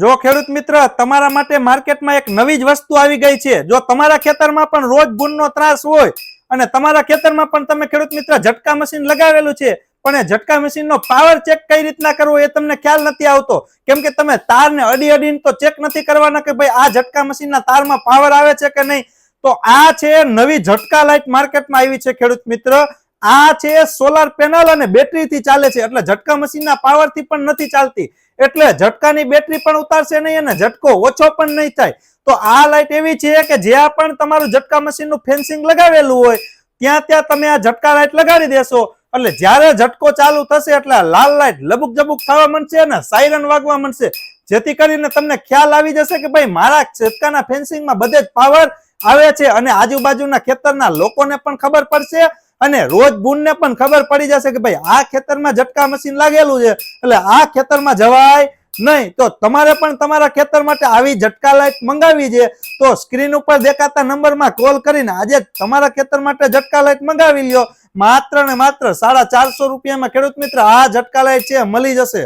જો ખેડૂત મિત્ર, તમારા માટે માર્કેટમાં એક નવી જ વસ્તુ આવી ગઈ છે. જો તમારા ખેતરમાં પણ રોજ ભૂનનો ત્રાસ હોય અને તમારા ખેતરમાં પણ તમે ખેડૂત મિત્ર ઝટકા મશીન લગાવેલું છે, પણ એ ઝટકા મશીનનો પાવર ચેક કઈ રીતના કરવો એ તમને ખ્યાલ નથી આવતો. કેમ કે તમે તારને અડી અડીને તો ચેક નથી કરવાના કે ભાઈ આ ઝટકા મશીનના તારમાં પાવર આવે છે કે નહીં? તો આ છે નવી ઝટકા લાઇટ માર્કેટમાં આવી છે ખેડૂત મિત્ર. આ છે સોલાર પેનલ અને બેટરીથી ચાલે છે. એટલે ઝટકા મશીનના પાવરથી પણ નથી ચાલતી. એટલે ઝટકાની બેટરી પણ ઉતારશે નહીં અને ઝટકો ઓછો પણ નહીં થાય. તો આ લાઇટ એવી છે કે જ્યાં પણ તમારું ઝટકા મશીનનું ફેન્સિંગ લગાવેલું હોય, ત્યાં ત્યાં તમે આ ઝટકા લાઇટ લગાડી દેશો. એટલે જ્યારે ઝટકો ચાલુ થશે એટલે લાલ લાઇટ લબુક જબુક થવા માંડશે અને સાયરન વાગવા માંડશે. જેથી કરીને તમને ખ્યાલ આવી જશે કે ભાઈ મારા ઝટકાના ફેન્સિંગમાં બધે જ પાવર આવે છે અને આજુબાજુના ખેતરના લોકોને પણ ખબર પડશે અને રોજ બુનને પણ ખબર પડી જશે કે ભાઈ આ ખેતરમાં ઝટકા મશીન લાગેલું છે. એટલે આ ખેતરમાં જવાય નહીં. તો તમારે પણ તમારા ખેતર માટે આવી ઝટકા લાઈટ મંગાવી છે. તો સ્ક્રીન ઉપર દેખાતા નંબરમાં કોલ કરીને આજે તમારા ખેતર માટે ઝટકા લાઈટ મંગાવી લ્યો. માત્ર ને માત્ર સાડા ચારસો રૂપિયામાં ખેડૂત મિત્ર આ ઝટકા લાઈટ છે, મળી જશે.